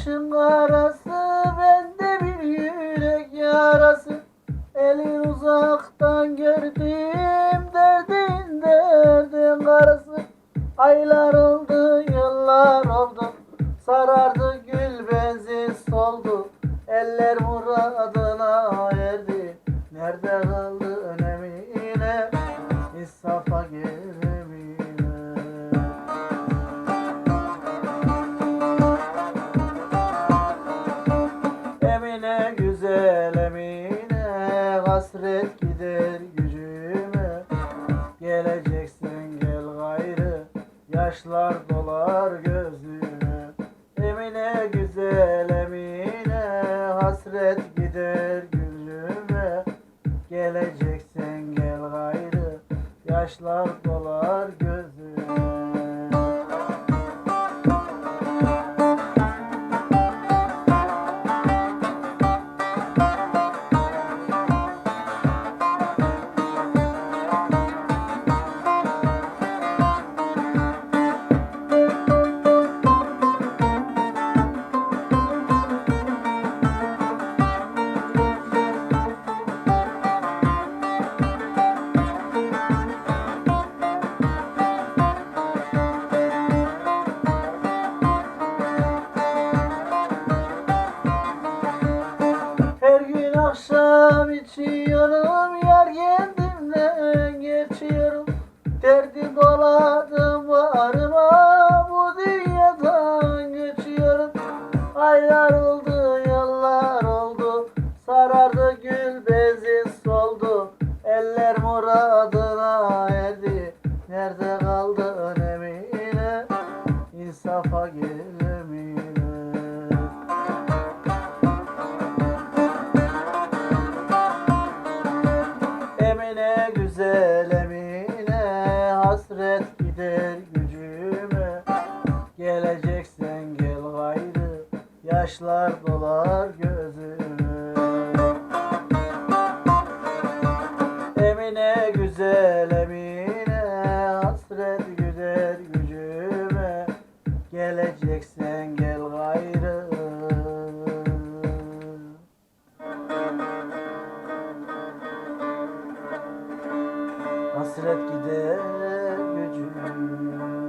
başım arası bende bir yürek yarası. Elin uzaktan gördüm derdin derdin karası. Aylar hasret gider gücüme. Geleceksin gel gayrı. Yaşlar dolar gözüme. Emine güzel Emine. Hasret gider gücüme. Geleceksin gel gayrı. Yaşlar dolar akşam içiyorum Yar kendimden geçiyorum. Derdi doladım bağrıma Bu dünyadan geçiyorum. Aylar oldu yıllar oldu Sarardı gül bezi soldu. Eller muradına erdi Nerede kaldın Emine İnsafa gel güzel Emine hasret gider gücüme. Geleceksen gel gayrı yaşlar dolar gözüme. Emine güzel Emine hasret gider gücüme. Geleceksen gel gayrı Hasret gider gücüm.